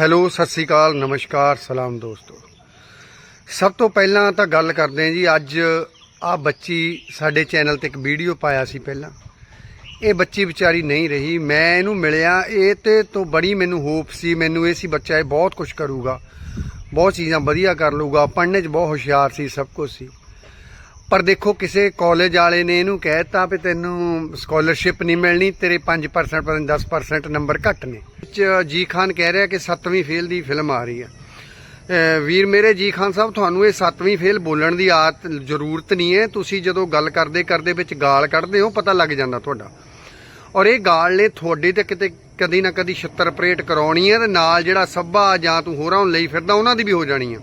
Hello, Sat Sri ਅਕਾਲ, ਨਮਸਕਾਰ, ਸਲਾਮ ਦੋਸਤੋ। ਸਭ ਤੋਂ ਪਹਿਲਾਂ ਤਾਂ ਗੱਲ ਕਰਦੇ ਹਾਂ ਜੀ, ਅੱਜ ਆ ਬੱਚੀ ਸਾਡੇ ਚੈਨਲ ਤੇ ਇੱਕ ਵੀਡੀਓ ਪਾਇਆ ਸੀ ਪਹਿਲਾਂ। ਇਹ ਬੱਚੀ ਵਿਚਾਰੀ ਨਹੀਂ ਰਹੀ, ਮੈਂ ਇਹਨੂੰ ਮਿਲਿਆ, ਇਹ ਤੇ ਤੋਂ ਬੜੀ ਮੈਨੂੰ ਹੋਪ ਸੀ, ਮੈਨੂੰ ਇਹ ਸੀ ਬੱਚਾ ਇਹ ਬਹੁਤ ਕੁਝ ਕਰੂਗਾ, ਬਹੁਤ ਚੀਜ਼ਾਂ ਵਧੀਆ ਕਰ ਲੂਗਾ ਪੜ੍ਹਨੇ 'ਚ ਬਹੁਤ ਹੁਸ਼ਿਆਰ ਸੀ, ਸਭ ਕੁਝ ਸੀ। ਪਰ ਦੇਖੋ, ਕਿਸੇ ਕਾਲਜ ਵਾਲੇ ਨੇ ਇਹਨੂੰ ਕਹਿਤਾ ਵੀ ਤੈਨੂੰ ਸਕਾਲਰਸ਼ਿਪ ਨਹੀਂ ਮਿਲਣੀ, ਤੇਰੇ 5% ਪਰ 10% ਨੰਬਰ ਘੱਟ ਨੇ। ਵਿੱਚ ਜੀ ਖਾਨ ਕਹਿ ਰਿਹਾ ਕਿ 7ਵੀਂ ਫੇਲ ਦੀ ਫਿਲਮ ਆ ਰਹੀ ਹੈ ਵੀਰ ਮੇਰੇ, ਜੀ ਖਾਨ ਸਾਹਿਬ, ਤੁਹਾਨੂੰ ਇਹ 7ਵੀਂ ਫੇਲ ਬੋਲਣ ਦੀ ਆਦਤ, ਜ਼ਰੂਰਤ ਨਹੀਂ ਹੈ। ਤੁਸੀਂ ਜਦੋਂ ਗੱਲ ਕਰਦੇ ਕਰਦੇ ਵਿੱਚ ਗਾਲ ਕੱਢਦੇ ਹੋ, ਪਤਾ ਲੱਗ ਜਾਂਦਾ ਤੁਹਾਡਾ। ਔਰ ਇਹ ਗਾਲ ਨੇ ਤੁਹਾਡੇ ਤੇ ਕਿਤੇ ਕਦੀ ਨਾ ਕਦੀ ਛਿੱਤਰ ਪ੍ਰੇਟ ਕਰਾਉਣੀ ਹੈ ਤੇ ਨਾਲ ਜਿਹੜਾ ਸੱਭਾ ਜਾਂ ਤੂੰ ਹੋਰਾਂ ਲਈ ਫਿਰਦਾ, ਉਹਨਾਂ ਦੀ ਵੀ ਹੋ ਜਾਣੀ ਹੈ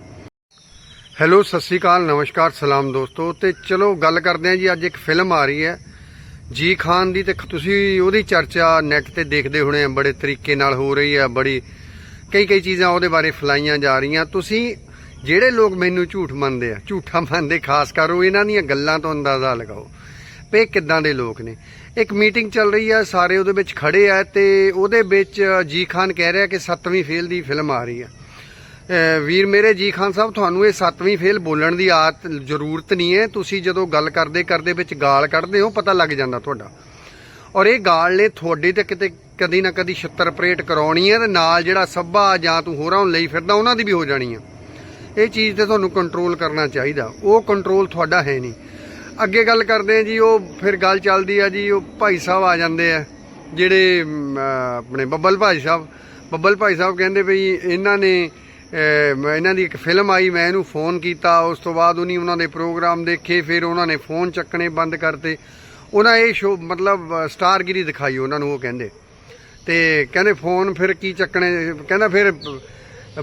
ਹੈਲੋ, ਸਤਿ ਸ੍ਰੀ ਅਕਾਲ, ਨਮਸਕਾਰ, ਸਲਾਮ ਦੋਸਤੋ। ਤੇ ਚਲੋ, ਗੱਲ ਕਰਦੇ ਹਾਂ ਜੀ, ਅੱਜ ਇੱਕ ਫਿਲਮ ਆ ਰਹੀ ਹੈ। ਜੀ ਖਾਨ ਦੀ ਤੇ ਤੁਸੀਂ ਉਹਦੀ ਚਰਚਾ ਨੈਟ ਤੇ ਦੇਖਦੇ ਹੋਣੇ ਆ, ਬੜੇ ਤਰੀਕੇ ਨਾਲ ਹੋ ਰਹੀ ਹੈ ਬੜੀ ਕਈ ਕਈ ਚੀਜ਼ਾਂ ਉਹਦੇ ਬਾਰੇ ਫਲਾਈਆਂ ਜਾ ਰਹੀਆਂ। ਤੁਸੀਂ ਜਿਹੜੇ ਲੋਕ ਮੈਨੂੰ ਝੂਠ ਮੰਨਦੇ ਆ, ਝੂਠਾ ਮੰਨਦੇ, ਖਾਸ ਕਰ ਉਹ ਇਹਨਾਂ ਦੀਆਂ ਗੱਲਾਂ ਤੋਂ ਅੰਦਾਜ਼ਾ ਲਗਾਓ ਵੀ ਇਹ ਕਿੱਦਾਂ ਦੇ ਲੋਕ ਨੇ। ਇੱਕ ਮੀਟਿੰਗ ਚੱਲ ਰਹੀ ਹੈ ਸਾਰੇ ਉਹਦੇ ਵਿੱਚ ਖੜੇ ਆ ਤੇ ਉਹਦੇ ਵਿੱਚ ਜੀ ਖਾਨ ਕਹਿ ਰਿਹਾ ਕਿ 7ਵੀਂ ਫੇਲ ਦੀ ਫਿਲਮ ਆ ਰਹੀ ਆ। ਵੀਰ ਮੇਰੇ ਜੀ ਖਾਨ ਸਾਹਿਬ, ਤੁਹਾਨੂੰ ਇਹ ਸੱਤਵੀਂ ਫੇਲ ਬੋਲਣ ਦੀ ਆਦਤ ਜ਼ਰੂਰਤ ਨਹੀਂ ਹੈ। ਤੁਸੀਂ ਜਦੋਂ ਗੱਲ ਕਰਦੇ ਕਰਦੇ ਵਿੱਚ ਗਾਲ ਕੱਢਦੇ ਹੋ, ਪਤਾ ਲੱਗ ਜਾਂਦਾ ਤੁਹਾਡਾ। ਔਰ ਇਹ ਗਾਲ ਨੇ ਤੁਹਾਡੇ ਤੇ ਕਿਤੇ ਕਦੀ ਨਾ ਕਦੀ ਛਿੱਤਰ ਪਰੇਡ ਕਰਾਉਣੀ ਹੈ ਤੇ ਨਾਲ ਜਿਹੜਾ ਸੱਭਾ ਜਾਂ ਤੂੰ ਹੋਰਾਂ ਨੂੰ ਲਈ ਫਿਰਦਾ, ਉਹਨਾਂ ਦੀ ਵੀ ਹੋ ਜਾਣੀ ਹੈ। ਇਹ ਚੀਜ਼ ਤੇ ਤੁਹਾਨੂੰ ਕੰਟਰੋਲ ਕਰਨਾ ਚਾਹੀਦਾ। ਉਹ ਕੰਟਰੋਲ ਤੁਹਾਡਾ ਹੈ ਨਹੀਂ। ਅੱਗੇ ਗੱਲ ਕਰਦੇ ਆ ਜੀ, ਉਹ ਫਿਰ ਗੱਲ ਚੱਲਦੀ ਆ ਜੀ, ਉਹ ਭਾਈ ਸਾਹਿਬ ਆ ਜਾਂਦੇ ਆ, ਜਿਹੜੇ ਆਪਣੇ ਬੱਬਲ ਭਾਈ ਸਾਹਿਬ। ਬੱਬਲ ਭਾਈ ਸਾਹਿਬ ਕਹਿੰਦੇ ਵੀ ਇਹਨਾਂ ਨੇ ਇਹਨਾਂ ਦੀ ਇੱਕ ਫਿਲਮ ਆਈ, ਮੈਂ ਇਹਨੂੰ ਫੋਨ ਕੀਤਾ, ਉਸ ਤੋਂ ਬਾਅਦ ਉਹਨੀ ਉਹਨਾਂ ਦੇ ਪ੍ਰੋਗਰਾਮ ਦੇਖੇ, ਫਿਰ ਉਹਨਾਂ ਨੇ ਫੋਨ ਚੱਕਣੇ ਬੰਦ ਕਰਤੇ। ਉਹਨਾਂ ਇਹ ਸ਼ੋ, ਮਤਲਬ, ਸਟਾਰਗਿਰੀ ਦਿਖਾਈ ਉਹਨਾਂ ਨੂੰ, ਉਹ ਕਹਿੰਦੇ। ਤੇ ਕਹਿੰਦੇ ਫੋਨ ਫਿਰ ਕੀ ਚੱਕਣੇ, ਕਹਿੰਦਾ ਫਿਰ,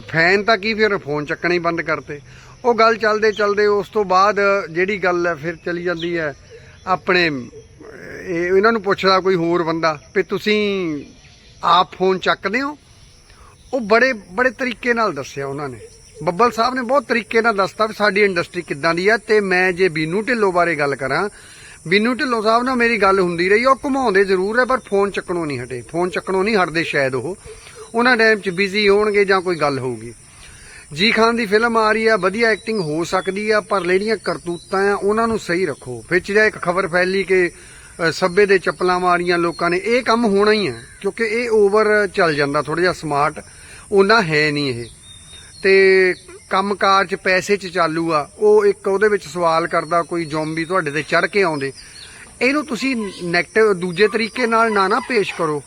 ਫੈਨ ਤਾਂ ਕੀ ਫਿਰ ਫੋਨ ਚੱਕਣੇ ਹੀ ਬੰਦ ਕਰਤੇ। ਉਹ ਗੱਲ ਚੱਲਦੇ ਚੱਲਦੇ ਉਸ ਤੋਂ ਬਾਅਦ ਜਿਹੜੀ ਗੱਲ ਹੈ, ਫਿਰ ਚਲੀ ਜਾਂਦੀ ਹੈ, ਆਪਣੇ ਇਹਨਾਂ ਨੂੰ ਪੁੱਛਦਾ ਕੋਈ ਹੋਰ ਬੰਦਾ ਵੀ ਤੁਸੀਂ ਆਪ ਫੋਨ ਚੱਕਦੇ ਹੋ? ਉਹ ਬੜੇ ਬੜੇ ਤਰੀਕੇ ਨਾਲ ਦੱਸਿਆ ਉਹਨਾਂ ਨੇ। ਬੱਬਲ ਸਾਹਿਬ ਨੇ ਬਹੁਤ ਤਰੀਕੇ ਨਾਲ ਦੱਸਤਾ ਵੀ ਸਾਡੀ ਇੰਡਸਟਰੀ ਕਿੱਦਾਂ ਦੀ ਆ ਤੇ ਮੈਂ ਜੇ ਬੀਨੂ ਢਿੱਲੋਂ ਬਾਰੇ ਗੱਲ ਕਰਾਂ ਬੀਨੂ ਢਿੱਲੋਂ ਸਾਹਿਬ ਨਾਲ ਮੇਰੀ ਗੱਲ ਹੁੰਦੀ ਰਹੀ ਉਹ ਘੁਮਾਉਂਦੇ ਜ਼ਰੂਰ ਹੈ ਪਰ ਫੋਨ ਚੱਕਣੋਂ ਨਹੀਂ ਹਟੇ ਫੋਨ ਚੱਕਣੋਂ ਨਹੀਂ ਹਟਦੇ ਸ਼ਾਇਦ ਉਹ। ਉਹਨਾਂ ਟਾਈਮ 'ਚ ਬਿਜ਼ੀ ਹੋਣਗੇ ਜਾਂ ਕੋਈ ਗੱਲ ਹੋਊਗੀ। ਜੀ ਖਾਨ ਦੀ ਫਿਲਮ ਆ ਰਹੀ ਆ ਵਧੀਆ ਐਕਟਿੰਗ ਹੋ ਸਕਦੀ ਆ ਪਰ ਜਿਹੜੀਆਂ ਕਰਤੂਤਾਂ ਆ ਉਹਨਾਂ ਨੂੰ ਸਹੀ ਰੱਖੋ। ਵਿੱਚ ਜਿਹੜਾ ਇੱਕ ਖਬਰ ਫੈਲੀ ਕਿ ਅ, ਸੱਬੇ ਦੇ ਚੱਪਲਾਂ ਮਾਰੀਆਂ ਲੋਕਾਂ ਨੇ ਇਹ ਕੰਮ ਹੋਣਾ ਹੀ ਆ ਕਿਉਂਕਿ ਇਹ ਓਵਰ ਚੱਲ ਜਾਂਦਾ ਥੋੜਾ ਜਿਹਾ ਸਮਾਰਟ ਉਹਨਾਂ ਹੈ ਨਹੀਂ ਇਹ। ਤੇ ਕੰਮਕਾਰ 'ਚ ਪੈਸੇ 'ਚ ਚਾਲੂ ਆ, ਉਹ ਇੱਕ ਉਹਦੇ ਵਿੱਚ ਸਵਾਲ ਕਰਦਾ ਕੋਈ ਜ਼ੋਂਬੀ ਤੁਹਾਡੇ ਤੇ ਚੜ ਕੇ ਆਉਂਦੇ। ਇਹਨੂੰ ਤੁਸੀਂ ਨੈਗੇਟਿਵ ਦੂਜੇ ਤਰੀਕੇ ਨਾਲ ਨਾ ਨਾ ਪੇਸ਼ ਕਰੋ।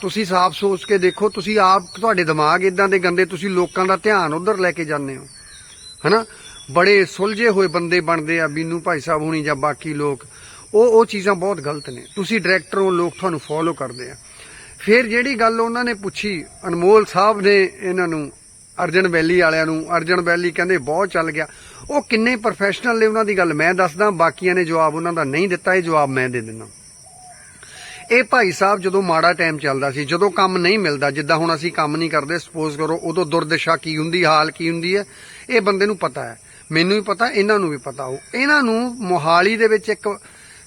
ਤੁਸੀਂ ਸਾਫ਼ ਸੋਚ ਕੇ ਦੇਖੋ, ਤੁਸੀਂ ਆਪ, ਤੁਹਾਡੇ ਦਿਮਾਗ ਇਦਾਂ ਦੇ ਗੰਦੇ, ਤੁਸੀਂ ਲੋਕਾਂ ਦਾ ਧਿਆਨ ਉਧਰ ਲੈ ਕੇ ਜਾਂਦੇ ਹੋ। ਹਨਾ? ਬੜੇ ਸੁਲਝੇ ਹੋਏ ਬੰਦੇ ਬਣਦੇ ਆ ਬੀਨੂ ਭਾਈ ਸਾਹਿਬ ਹੁਣੀ ਜਾਂ ਬਾਕੀ ਲੋਕ। ਉਹ ਉਹ ਚੀਜ਼ਾਂ ਬਹੁਤ ਗਲਤ ਨੇ। ਤੁਸੀਂ ਡਾਇਰੈਕਟਰ ਹੋ ਲੋਕ ਤੁਹਾਨੂੰ ਫੋਲੋ ਕਰਦੇ ਆ। ਫਿਰ ਜਿਹੜੀ ਗੱਲ ਉਹਨਾਂ ਨੇ ਪੁੱਛੀ, ਅਨਮੋਲ ਸਾਹਿਬ ਨੇ ਇਹਨਾਂ ਨੂੰ, ਅਰਜਨ ਵੈਲੀ ਵਾਲਿਆਂ ਨੂੰ, ਅਰਜਨ ਵੈਲੀ ਕਹਿੰਦੇ ਬਹੁਤ ਚੱਲ ਗਿਆ। ਉਹ ਕਿੰਨੇ ਪ੍ਰੋਫੈਸ਼ਨਲ ਨੇ ਉਹਨਾਂ ਦੀ ਗੱਲ ਮੈਂ ਦੱਸਦਾ, ਬਾਕੀਆਂ ਨੇ ਜਵਾਬ ਉਹਨਾਂ ਦਾ ਨਹੀਂ ਦਿੱਤਾ, ਇਹ ਜਵਾਬ ਮੈਂ ਦੇ ਦਿੰਦਾ। ਇਹ ਭਾਈ ਸਾਹਿਬ ਜਦੋਂ ਮਾੜਾ ਟਾਈਮ ਚੱਲਦਾ ਸੀ, ਜਦੋਂ ਕੰਮ ਨਹੀਂ ਮਿਲਦਾ, ਜਿੱਦਾਂ ਹੁਣ ਅਸੀਂ ਕੰਮ ਨਹੀਂ ਕਰਦੇ ਸਪੋਜ਼ ਕਰੋ ਉਦੋਂ ਦੁਰਦਸ਼ਾ ਕੀ ਹੁੰਦੀ, ਹਾਲ ਕੀ ਹੁੰਦੀ ਹੈ, ਇਹ ਬੰਦੇ ਨੂੰ ਪਤਾ ਹੈ। ਮੈਨੂੰ ਵੀ ਪਤਾ, ਇਹਨਾਂ ਨੂੰ ਵੀ ਪਤਾ। ਹੋ ਇਹਨਾਂ ਨੂੰ ਮੋਹਾਲੀ ਦੇ ਵਿੱਚ ਇੱਕ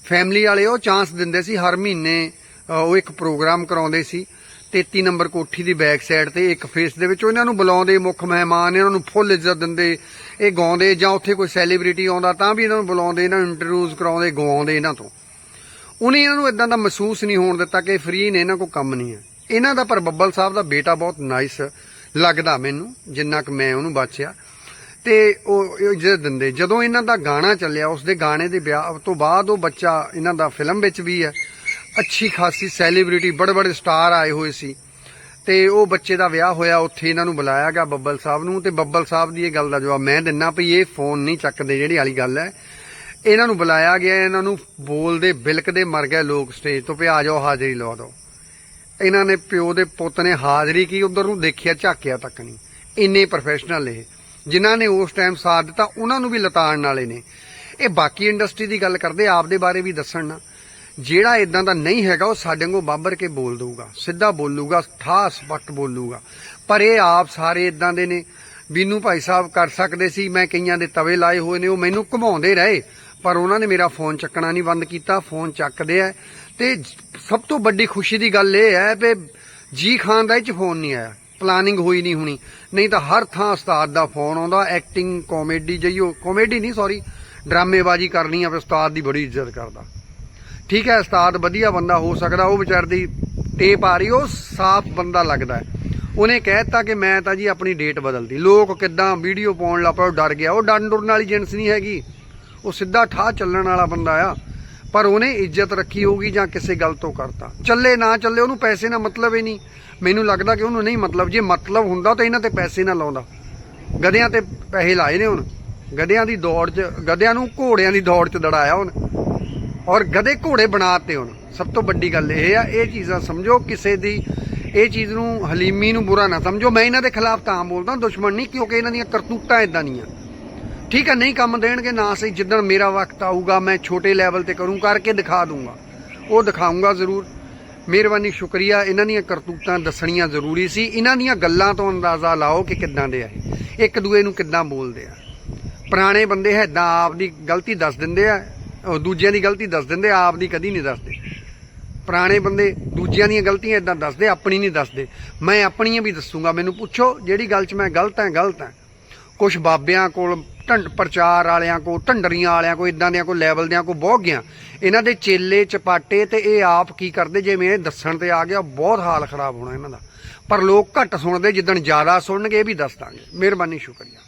ਫੈਮਿਲੀ ਵਾਲੇ ਉਹ ਚਾਂਸ ਦਿੰਦੇ ਸੀ, ਹਰ ਮਹੀਨੇ ਉਹ ਇੱਕ ਪ੍ਰੋਗਰਾਮ ਕਰਾਉਂਦੇ ਸੀ 33 ਨੰਬਰ ਕੋਠੀ ਦੀ ਬੈਕ ਸਾਈਡ ਤੇ ਇੱਕ ਫੇਸ ਦੇ ਵਿੱਚ ਉਹ ਇਹਨਾਂ ਨੂੰ ਬੁਲਾਉਂਦੇ ਮੁੱਖ ਮਹਿਮਾਨ, ਇਹਨਾਂ ਨੂੰ ਫੁੱਲ ਇੱਜ਼ਤ ਦਿੰਦੇ, ਇਹ ਗਾਉਂਦੇ ਜਾਂ ਉੱਥੇ ਕੋਈ ਸੈਲੀਬ੍ਰਿਟੀ ਆਉਂਦਾ ਤਾਂ ਵੀ ਇਹਨਾਂ ਨੂੰ ਬੁਲਾਉਂਦੇ, ਇਹਨਾਂ ਨੂੰ ਇੰਟਰਵਿਊਜ਼ ਕਰਾਉਂਦੇ ਗਵਾਉਂਦੇ ਇਹਨਾਂ ਤੋਂ। ਉਹਨੇ ਇਹਨਾਂ ਨੂੰ ਇਦਾਂ ਦਾ ਮਹਿਸੂਸ ਨਹੀਂ ਹੋਣ ਦਿੱਤਾ ਕਿ ਫ੍ਰੀ ਨੇ, ਇਹਨਾਂ ਕੋਲ ਕੰਮ ਨਹੀਂ ਹੈ। ਇਹਨਾਂ ਦਾ ਪਰ ਬੱਬਲ ਸਾਹਿਬ ਦਾ ਬੇਟਾ ਬਹੁਤ ਨਾਈਸ ਲੱਗਦਾ ਮੈਨੂੰ, ਜਿੰਨਾ ਕਿ ਮੈਂ ਉਹਨੂੰ ਬਾਚਿਆ ਤੇ ਉਹ ਉਹ ਇੱਜ਼ਤ ਦਿੰਦੇ। ਜਦੋਂ ਇਹਨਾਂ ਦਾ ਗਾਣਾ ਚੱਲਿਆ ਉਸ ਦੇ ਗਾਣੇ ਦੇ ਵਿਆਹ ਤੋਂ ਬਾਅਦ ਉਹ ਬੱਚਾ ਇਹਨਾਂ ਦਾ ਫਿਲਮ ਵਿੱਚ ਵੀ ਹੈ ਅੱਛੀ ਖਾਸੀ ਸੈਲੀਬ੍ਰਿਟੀ ਬੜੇ ਬੜੇ ਸਟਾਰ ਆਏ ਹੋਏ ਸੀ। ਤੇ ਉਹ ਬੱਚੇ ਦਾ ਵਿਆਹ ਹੋਇਆ, ਉੱਥੇ ਇਹਨਾਂ ਨੂੰ ਬੁਲਾਇਆ ਗਿਆ ਬੱਬਲ ਸਾਹਿਬ ਨੂੰ। ਤੇ ਬੱਬਲ ਸਾਹਿਬ ਦੀ ਇਹ ਗੱਲ ਦਾ ਜਵਾਬ ਮੈਂ ਦਿੰਨਾ ਵੀ ਇਹ ਫੋਨ ਨਹੀਂ ਚੱਕਦੇ, ਜਿਹੜੀ ਵਾਲੀ ਗੱਲ ਹੈ। ਇਹਨਾਂ ਨੂੰ ਬੁਲਾਇਆ ਗਿਆ, ਇਹਨਾਂ ਨੂੰ ਬੋਲਦੇ ਬਿਲਕਦੇ ਮਰ ਗਏ ਲੋਕ ਸਟੇਜ ਤੋਂ, ਵੀ ਆ ਜਾਓ, ਹਾਜ਼ਰੀ ਲਵਾ ਦਿਓ। ਇਹਨਾਂ ਨੇ ਪਿਓ ਦੇ ਪੁੱਤ ਨੇ ਹਾਜ਼ਰੀ ਕੀ ਉਧਰ ਨੂੰ ਦੇਖਿਆ, ਝਾਕਿਆ ਤੱਕ ਨਹੀਂ। ਇੰਨੇ ਪ੍ਰੋਫੈਸ਼ਨਲ ਇਹ। ਜਿਨ੍ਹਾਂ ਨੇ ਉਸ ਟਾਈਮ ਸਾਥ ਦਿੱਤਾ, ਉਹਨਾਂ ਨੂੰ ਵੀ ਲਤਾੜਨ ਵਾਲੇ ਨੇ। ਇਹ ਬਾਕੀ ਇੰਡਸਟਰੀ ਦੀ ਗੱਲ ਕਰਦੇ, ਆਪਦੇ ਬਾਰੇ ਵੀ ਦੱਸਣ ਨਾ। ਜਿਹੜਾ ਇਦਾਂ ਦਾ ਨਹੀਂ ਹੈਗਾ, ਉਹ ਸਾਡੇ ਵਾਂਗੂ ਬਾਬਰ ਕੇ ਬੋਲ ਦਊਗਾ, ਸਿੱਧਾ ਬੋਲੂਗਾ ਠਾਸ ਸਪੱਟ ਬੋਲੂਗਾ ਪਰ ਇਹ ਆਪ ਸਾਰੇ ਇਦਾਂ ਦੇ ਨੇ, ਬੀਨੂ ਭਾਈ ਸਾਹਿਬ ਕਰ ਸਕਦੇ ਸੀ, ਮੈਂ ਕਈਆਂ ਦੇ ਤਵੇ ਲਾਏ ਹੋਏ ਨੇ, ਉਹ ਮੈਨੂੰ ਘੁਮਾਉਂਦੇ ਰਹੇ, ਪਰ ਉਹਨਾਂ ਨੇ ਮੇਰਾ ਫੋਨ ਚੱਕਣਾ ਨਹੀਂ ਬੰਦ ਕੀਤਾ, ਫੋਨ ਚੱਕਦੇ ਆ। ਤੇ ਸਭ ਤੋਂ ਵੱਡੀ ਖੁਸ਼ੀ ਦੀ ਗੱਲ ਇਹ ਹੈ ਕਿ ਜੀ ਖਾਨ ਦਾ ਇਹ ਚ ਫੋਨ ਨਹੀਂ ਆਇਆ ਪਲਾਨਿੰਗ ਹੋਈ ਨਹੀਂ ਹੋਣੀ। ਨਹੀਂ ਤਾਂ ਹਰ ਥਾਂ ਉਸਤਾਦ ਦਾ ਫੋਨ ਆਉਂਦਾ ਐਕਟਿੰਗ ਕਾਮੇਡੀ ਜਈਓ ਕਾਮੇਡੀ ਨਹੀਂ ਸੌਰੀ ਡਰਾਮੇਬਾਜ਼ੀ ਕਰਨੀ ਆ, ਫਿਰ ਉਸਤਾਦ ਦੀ ਬੜੀ ਇੱਜ਼ਤ ਕਰਦਾ। ਠੀਕ ਹੈ, ਉਸਤਾਦ ਵਧੀਆ ਬੰਦਾ ਹੋ ਸਕਦਾ, ਉਹ ਵਿਚਾਰ ਦੀ ਟੇਪ ਆ ਰਹੀ, ਉਹ ਸਾਫ਼ ਬੰਦਾ ਲੱਗਦਾ ਹੈ। ਉਹਨੇ ਕਹਿਤਾ ਕਿ ਮੈਂ ਤਾਂ ਜੀ ਆਪਣੀ ਡੇਟ ਬਦਲਦੀ ਲੋਕ ਕਿੱਦਾਂ ਵੀਡੀਓ ਪਾਉਣ ਲੱਗ ਪਏ, ਉਹ ਡਰ ਗਿਆ। ਉਹ ਡਰਨ ਡੁਰਨ ਵਾਲੀ ਜਿੰਸ ਨਹੀਂ ਹੈਗੀ। ਉਹ ਸਿੱਧਾ ਠਾਹ ਚੱਲਣ ਵਾਲਾ ਬੰਦਾ ਆ। ਪਰ ਉਹਨੇ ਇੱਜ਼ਤ ਰੱਖੀ ਹੋਊਗੀ ਜਾਂ ਕਿਸੇ ਗੱਲ ਤੋਂ ਕਰਤਾ। ਚੱਲੇ ਨਾ ਚੱਲੇ, ਉਹਨੂੰ ਪੈਸੇ ਨਾਲ ਮਤਲਬ ਹੀ ਨਹੀਂ। ਮੈਨੂੰ ਲੱਗਦਾ ਕਿ ਉਹਨੂੰ ਨਹੀਂ ਮਤਲਬ। ਜੇ ਮਤਲਬ ਹੁੰਦਾ ਤਾਂ ਇਹਨਾਂ ਤੇ ਪੈਸੇ ਨਾ ਲਾਉਂਦਾ। ਗਧਿਆਂ ਤੇ ਪੈਸੇ ਲਾਏ ਨੇ ਹੁਣ। ਗਧਿਆਂ ਦੀ ਦੌੜ 'ਚ, ਗਧਿਆਂ ਨੂੰ ਘੋੜਿਆਂ ਦੀ ਦੌੜ 'ਚ ਦੜਾਇਆ ਹੁਣ। ਔਰ ਗਧੇ ਘੋੜੇ ਬਣਾਤੇ ਹੁਣ। ਸਭ ਤੋਂ ਵੱਡੀ ਗੱਲ ਇਹ ਆ, ਇਹ ਚੀਜ਼ਾਂ ਸਮਝੋ, ਕਿਸੇ ਦੀ ਇਹ ਚੀਜ਼ ਨੂੰ ਹਲੀਮੀ ਨੂੰ ਬੁਰਾ ਨਾ ਸਮਝੋ। ਮੈਂ ਇਹਨਾਂ ਦੇ ਖਿਲਾਫ ਤਾਂ ਬੋਲਦਾ, ਦੁਸ਼ਮਣ ਨਹੀਂ, ਕਿਉਂਕਿ ਇਹਨਾਂ ਦੀਆਂ ਕਰਤੂਤਾਂ ਇਦਾਂ ਦੀਆਂ। ਠੀਕ ਹੈ ਨਹੀਂ ਕੰਮ ਦੇਣਗੇ, ਨਾ ਸਹੀ, ਜਿੱਦਣ ਮੇਰਾ ਵਕਤ ਆਊਗਾ, ਮੈਂ ਛੋਟੇ ਲੈਵਲ ਤੇ ਕਰੂੰ, ਕਰਕੇ ਦਿਖਾ ਦੂੰਗਾ। ਉਹ ਦਿਖਾਊਂਗਾ ਜ਼ਰੂਰ। ਮਿਹਰਬਾਨੀ, ਸ਼ੁਕਰੀਆ। ਇਹਨਾਂ ਦੀਆਂ ਕਰਤੂਤਾਂ ਦੱਸਣੀਆਂ ਜ਼ਰੂਰੀ ਸੀ। ਇਹਨਾਂ ਦੀਆਂ ਗੱਲਾਂ ਤੋਂ ਅੰਦਾਜ਼ਾ ਲਾਓ ਕਿ ਕਿੱਦਾਂ ਦੇ ਆ ਇੱਕ ਦੂਏ ਨੂੰ ਕਿੱਦਾਂ ਬੋਲਦੇ ਆ। ਪੁਰਾਣੇ ਬੰਦੇ ਹੈਦਾਂ ਆਪ ਦੀ ਗਲਤੀ ਦੱਸ ਦਿੰਦੇ ਆ। ਉਹ ਦੂਜਿਆਂ ਦੀ ਗਲਤੀ ਦੱਸ ਦਿੰਦੇ, ਆਪ ਦੀ ਕਦੀ ਨਹੀਂ ਦੱਸਦੇ। ਪੁਰਾਣੇ ਬੰਦੇ ਦੂਜਿਆਂ ਦੀਆਂ ਗਲਤੀਆਂ ਇਦਾਂ ਦੱਸਦੇ, ਆਪਣੀ ਨਹੀਂ ਦੱਸਦੇ। ਮੈਂ ਆਪਣੀਆਂ ਵੀ ਦੱਸੂਗਾ, ਮੈਨੂੰ ਪੁੱਛੋ ਜਿਹੜੀ ਗੱਲ 'ਚ ਮੈਂ ਗਲਤ ਹਾਂ ਗਲਤ ਹਾਂ। ਕੁਝ ਬਾਬਿਆਂ ਕੋਲ ਢੰਡ, ਪ੍ਰਚਾਰ ਵਾਲਿਆਂ ਕੋਲ, ਢੰਡਰੀਆਂ ਵਾਲਿਆਂ ਕੋਲ ਇਦਾਂ ਦਿਆਂ ਕੋਈ ਲੈਵਲ ਦਿਆਂ ਕੋਲ ਬਹੁਤ ਗਿਆ ਇਹਨਾਂ ਦੇ ਚੇਲੇ, ਚਪਾਟੇ ਤੇ ਇਹ ਆਪ ਕੀ ਕਰਦੇ, ਜਿਵੇਂ ਇਹ ਦੱਸਣ ਤੇ ਆ ਗਿਆ, ਬਹੁਤ ਹਾਲ ਖਰਾਬ ਹੋਣਾ ਇਹਨਾਂ ਦਾ। ਪਰ ਲੋਕ ਘੱਟ ਸੁਣਦੇ, ਜਿੱਦਣ ਜ਼ਿਆਦਾ ਸੁਣਨਗੇ, ਇਹ ਵੀ ਦੱਸ ਦਾਂਗੇ। ਮਿਹਰਬਾਨੀ, ਸ਼ੁਕਰੀਆ।